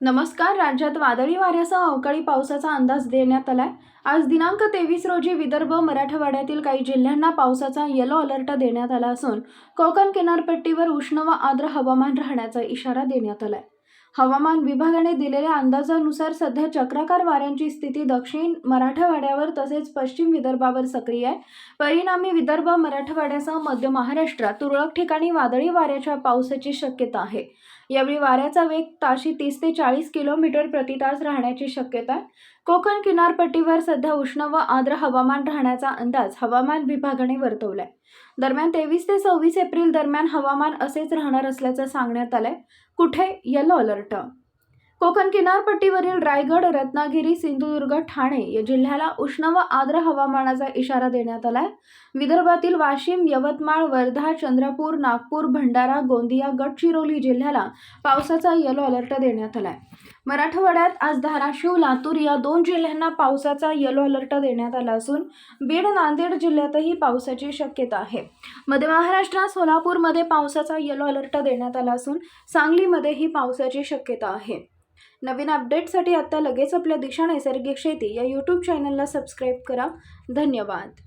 नमस्कार राज्यात वादळी वाऱ्यासह अवकाळी पावसाचा अंदाज देण्यात आलाय. आज दिनांक तेवीस रोजी विदर्भ मराठवाड्यातील काही जिल्ह्यांना पावसाचा येलो अलर्ट देण्यात आला असून कोकण किनारपट्टीवर उष्ण व आर्द्र हवामान राहण्याचा इशारा देण्यात आलाय. हवामान विभागाने दिलेल्या अंदाजानुसार सध्या चक्राकार वाऱ्यांची स्थिती दक्षिण मराठवाड्यावर तसेच पश्चिम विदर्भावर सक्रिय आहे. परिणामी विदर्भ मराठवाड्यासह मध्य महाराष्ट्रात तुरळक ठिकाणी वादळी वाऱ्याच्या पावसाची शक्यता आहे. यावेळी वाऱ्याचा वेग ताशी तीस ते चाळीस किलोमीटर प्रति तास राहण्याची शक्यता आहे. कोकण किनारपट्टीवर सध्या उष्ण व आर्द्र हवामान राहण्याचा अंदाज हवामान विभागाने वर्तवलाय. दरम्यान तेवीस ते सव्वीस एप्रिल दरम्यान हवामान असेच राहणार असल्याचं सांगण्यात आलंय. कुठे? येलो अलर्ट कोकण किनारपट्टीवरील रायगड रत्नागिरी सिंधुदुर्ग ठाणे या जिल्ह्याला उष्ण व आर्द्र हवामानाचा इशारा देण्यात आलाय. विदर्भातील वाशिम यवतमाळ वर्धा चंद्रपूर नागपूर भंडारा गोंदिया गडचिरोली जिल्ह्याला पावसाचा येलो अलर्ट देण्यात आलाय. मराठवाड्यात आज धाराशिव लातूर या दोन जिल्ह्यांना पावसाचा येलो अलर्ट देण्यात आला असून बीड नांदेड जिल्ह्यातही पावसाची शक्यता आहे. मध्य महाराष्ट्रात सोलापूरमध्ये पावसाचा येलो अलर्ट देण्यात आला असून सांगलीमध्येही पावसाची शक्यता आहे. नवीन अपडेटसाठी आत्ता लगेच आपल्या दिशा नैसर्गिक शेती या यूट्यूब चॅनलला सबस्क्राईब करा. धन्यवाद.